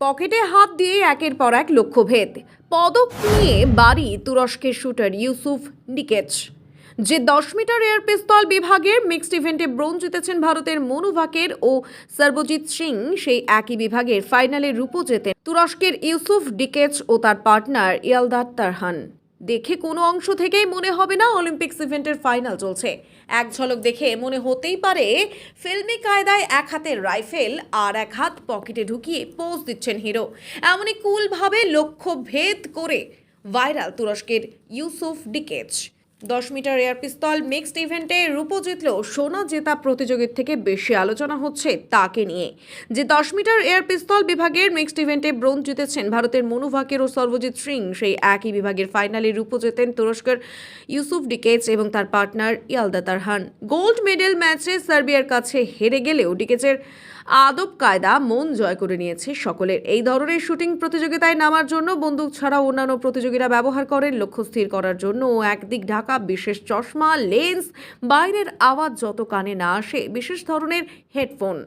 পকেটে হাত দিয়ে একের পর এক লক্ষ্যভেদ। পদক নিয়ে বাড়ি তুরস্কের শুটার ইউসুফ ডিকেচ যে দশ মিটার এয়ার পিস্তল বিভাগের মিক্সড ইভেন্টে ব্রোঞ্জ জিতেছেন ভারতের মনুভাকের ও সর্বজিৎ সিং, সেই একই বিভাগের ফাইনালে রূপো জেতেন তুরস্কের ইউসুফ ডিকেচ ও তার পার্টনার ইয়ালদার তারহান। দেখে কোনো অংশ থেকেই মনে হবে না অলিম্পিক্স ইভেন্টের ফাইনাল চলছে। এক ঝলক দেখে মনে হতেই পারে, ফিল্মি কায়দায় এক হাতে রাইফেল আর এক হাত পকেটে ঢুকিয়ে পোজ দিচ্ছেন হিরো। এমনই কুলভাবে লক্ষ্য ভেদ করে ভাইরাল তুরস্কের ইউসুফ ডিকেচ। দশ মিটার এয়ার পিস্তল মিক্সড ইভেন্টে রূপো জিতলেও সোনা জেতা প্রতিযোগীর থেকে বেশি আলোচনা হচ্ছে তাকে নিয়ে। যে দশ মিটার এয়ার পিস্তল বিভাগের মিক্সড ইভেন্টে ব্রোঞ্জ জিতেছেন ভারতের মনু ভাকের ও সর্বজিৎ সিং, সেই একই বিভাগের ফাইনালে রূপো জেতেন তুরস্কের ইউসুফ ডিকেচ এবং তার partner Ilayda Tarhan. Gold medal ম্যাচে সার্বিয়ার কাছে হেরে গেলেও ডিকেচের আদব কায়দা মন জয় করে নিয়েছে সকলের। এই ধরনের শুটিং প্রতিযোগিতায় নামার জন্য বন্দুক ছাড়াও অন্যান্য প্রতিযোগীরা ব্যবহার করেন। লক্ষ্য স্থির করার জন্য একদিক ঢাকা, বিশেষ চশমা, লেন্স, বাইরের আওয়াজ যত কানে না আসে, বিশেষ ধরনের হেডফোন।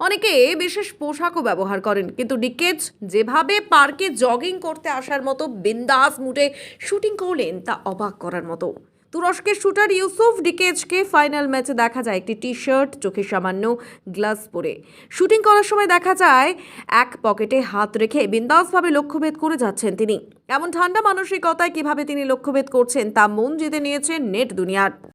অনেকে বিশেষ পোশাকও ব্যবহার করেন, কিন্তু ডিকেজ যেভাবে পার্কে জগিং করতে আসার মতো বিন্দাস মুডে শুটিং করলেন তা অবাক করার মতো। তুরস্কের শুটার ইউসুফ ডিকেজকে ফাইনাল ম্যাচে দেখা যায় একটি টি শার্ট চোখে সামান্য গ্লাস পরে। শুটিং করার সময় দেখা যায়, এক পকেটে হাত রেখে বিন্দাসভাবে লক্ষ্যভেদ করে যাচ্ছেন তিনি। এমন ঠান্ডা মানসিকতায় কীভাবে তিনি লক্ষ্যভেদ করছেন তা মন জিতে নিয়েছে নেট দুনিয়ার।